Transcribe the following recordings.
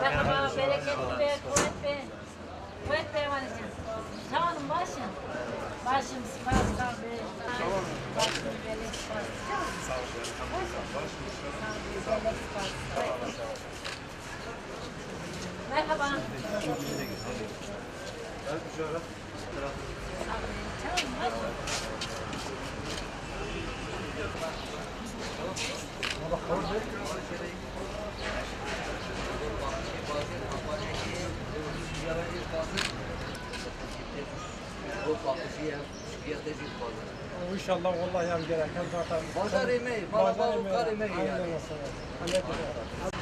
Merhaba, bereketli be, kuvvet be. Kuvvet be. Sağ olun başım. Başım spaslar be. Başım belek. Sağ. Belek spaslar. Merhaba. Sağ olun. Tamam, başım. İnşallah vallahi yani gereken zaten. Pazar yemeği, bana balıklar yemeği Aynen yani. mesela.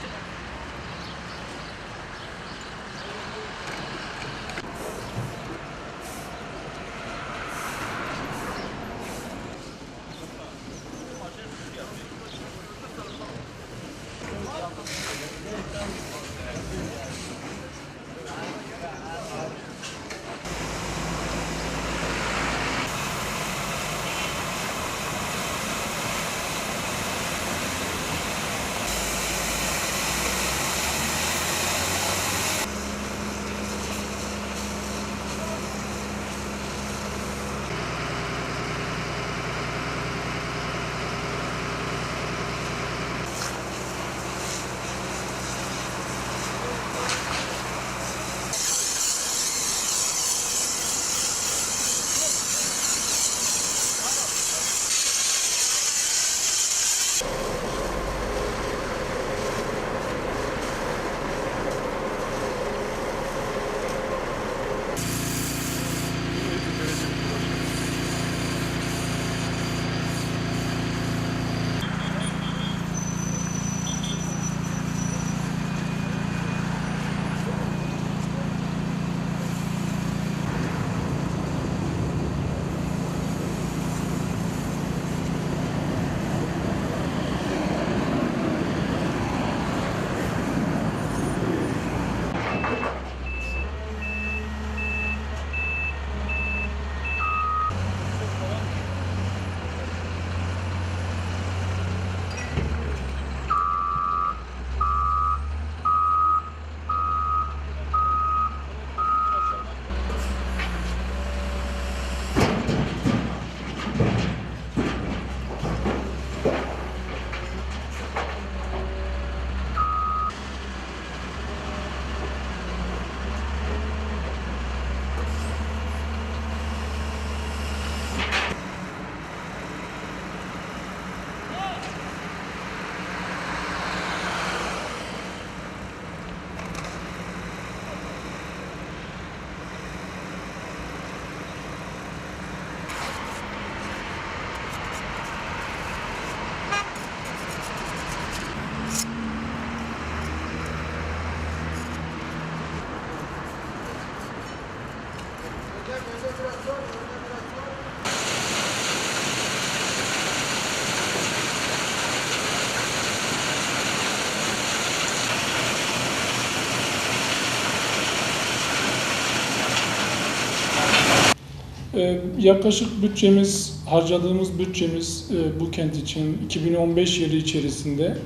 Yaklaşık bütçemiz, harcadığımız bütçemiz e, bu kent için 2015 yılı içerisinde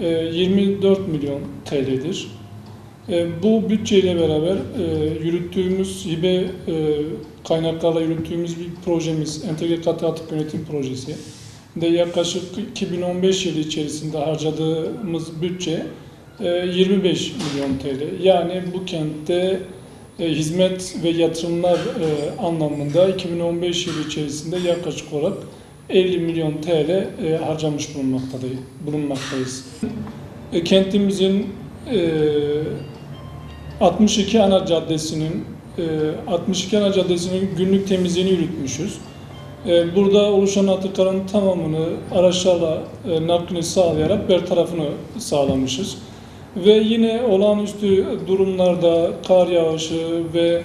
e, 24 milyon TL'dir. E, Bu bütçeyle beraber e, yürüttüğümüz hibe e, kaynaklarla yürüttüğümüz bir projemiz, Entegre Katı Atık Yönetim Projesi de yaklaşık 2015 yılı içerisinde harcadığımız bütçe e, 25 milyon TL. Yani bu kentte e, hizmet ve yatırımlar e, anlamında 2015 yılı içerisinde yaklaşık olarak 50 milyon TL e, harcamış bulunmaktayız. E, kentimizin e, 62 ana caddesinin e, 62 ana caddesinin günlük temizliğini yürütmüşüz. E, Burada oluşan atıkların tamamını araçlarla e, naklini sağlayarak bertarafını sağlamışız. Ve yine olağanüstü durumlarda kar yağışı ve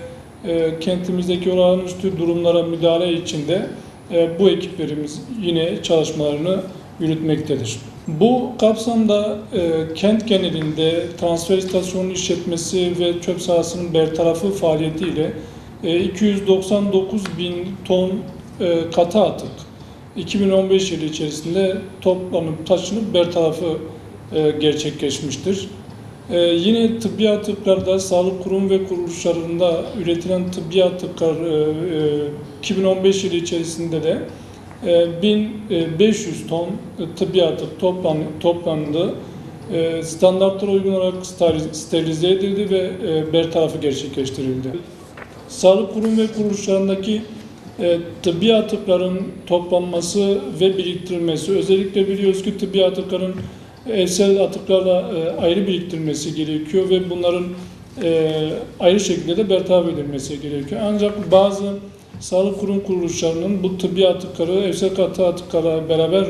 e, kentimizdeki olağanüstü durumlara müdahale içinde e, bu ekiplerimiz yine çalışmalarını yürütmektedir. Bu kapsamda e, kent genelinde transfer istasyonu işletmesi ve çöp sahasının bertarafı faaliyetiyle e, 299 bin ton e, katı atık 2015 yılı içerisinde toplanıp taşınıp bertarafı e, gerçekleşmiştir. Ee, yine tıbbi atıklarda sağlık kurum ve kuruluşlarında üretilen tıbbi atıklar e, e, 2015 yılı içerisinde de e, 1500 ton tıbbi atık toplan, toplandı. E, standartlara uygun olarak steril- sterilize edildi ve e, bertarafı gerçekleştirildi. Sağlık kurum ve kuruluşlarındaki e, tıbbi atıkların toplanması ve biriktirilmesi, özellikle biliyoruz ki tıbbi atıkların evsel atıklarla e, ayrı biriktirilmesi gerekiyor ve bunların e, ayrı şekilde de bertaraf edilmesi gerekiyor. Ancak bazı sağlık kurum kuruluşlarının bu tıbbi atıkları evsel katı atıklara beraber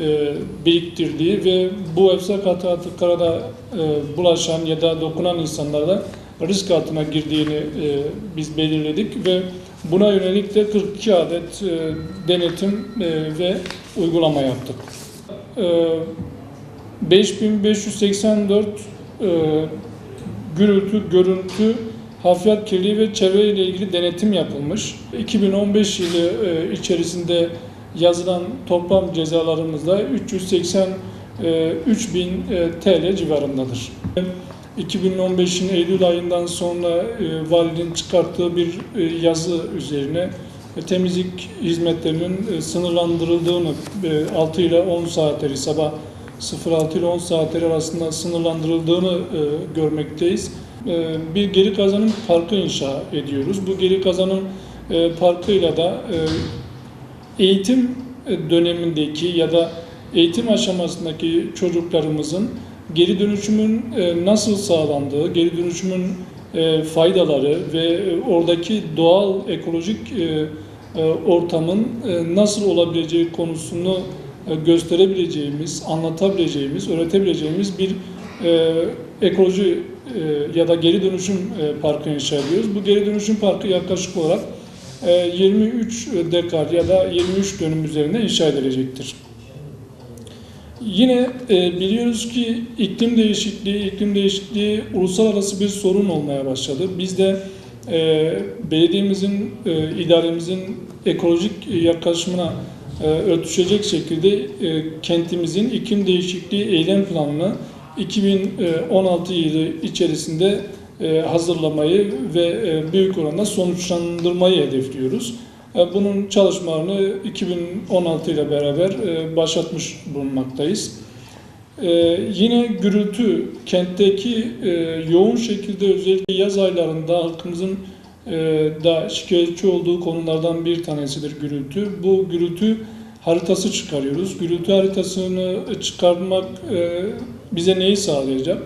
e, biriktirdiği ve bu evsel katı atıklara da e, bulaşan ya da dokunan insanlara da risk altına girdiğini e, biz belirledik ve buna yönelik de 42 adet e, denetim e, ve uygulama yaptık. E, 5584 e, gürültü, görüntü, hafriyat kirliliği ve çevre ile ilgili denetim yapılmış. 2015 yılı e, içerisinde yazılan toplam cezalarımızda 383 bin e, TL civarındadır. 2015'in Eylül ayından sonra e, valinin çıkarttığı bir e, yazı üzerine e, temizlik hizmetlerinin e, sınırlandırıldığını e, 6 ile 10 saatleri sabah 06 ile 10 saatleri arasında sınırlandırıldığını e, görmekteyiz. E, bir geri kazanım parkı inşa ediyoruz. Bu geri kazanım e, parkıyla da e, eğitim dönemindeki ya da eğitim aşamasındaki çocuklarımızın geri dönüşümün e, nasıl sağlandığı, geri dönüşümün e, faydaları ve e, oradaki doğal ekolojik e, e, ortamın e, nasıl olabileceği konusunu gösterebileceğimiz, anlatabileceğimiz, öğretebileceğimiz bir e, ekoloji e, ya da geri dönüşüm e, parkı inşa ediyoruz. Bu geri dönüşüm parkı yaklaşık olarak e, 23 dekar ya da 23 dönüm üzerinde inşa edilecektir. Yine e, biliyoruz ki iklim değişikliği, iklim değişikliği uluslararası bir sorun olmaya başladı. Biz de e, belediyemizin, e, idaremizin ekolojik yaklaşımına e, örtüşecek şekilde e, kentimizin iklim değişikliği eylem planını 2016 yılı içerisinde e, hazırlamayı ve e, büyük oranda sonuçlandırmayı hedefliyoruz. E, Bunun çalışmalarını 2016 ile beraber e, başlatmış bulunmaktayız. E, Yine gürültü kentteki e, yoğun şekilde özellikle yaz aylarında halkımızın e, da şikayetçi olduğu konulardan bir tanesidir gürültü. Bu gürültü haritası çıkarıyoruz. Gürültü haritasını çıkarmak e, bize neyi sağlayacak?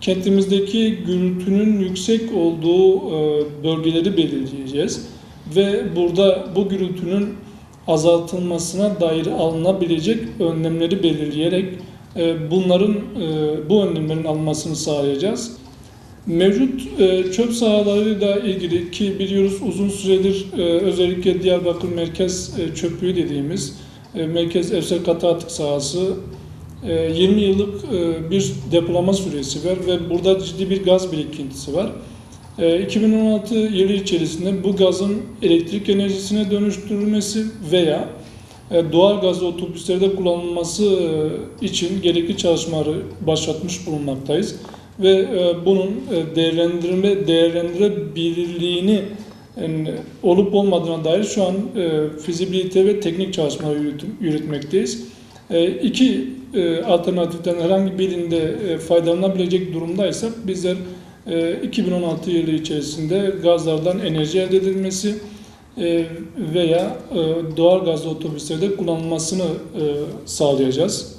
Kentimizdeki gürültünün yüksek olduğu e, bölgeleri belirleyeceğiz ve burada bu gürültünün azaltılmasına dair alınabilecek önlemleri belirleyerek e, bunların bu önlemlerin alınmasını sağlayacağız. Mevcut e, çöp sahalarıyla ilgili ki biliyoruz uzun süredir e, özellikle Diyarbakır Merkez e, Çöplüğü dediğimiz e, Merkez Evsel Katı Atık sahası e, 20 yıllık e, bir depolama süresi var ve burada ciddi bir gaz birikintisi var. E, 2016 yılı içerisinde bu gazın elektrik enerjisine dönüştürülmesi veya e, doğal gaz otobüslerde kullanılması e, için gerekli çalışmaları başlatmış bulunmaktayız ve e, bunun e, değerlendirme değerlendirebilirliğini yani olup olmadığına dair şu an e, fizibilite ve teknik çalışmaları yürütüm, yürütmekteyiz. E, iki e, alternatiften herhangi birinde e, faydalanabilecek durumdaysak bizler e, 2016 yılı içerisinde gazlardan enerji elde edilmesi e, veya e, doğal gaz otobüslerde kullanılmasını e, sağlayacağız.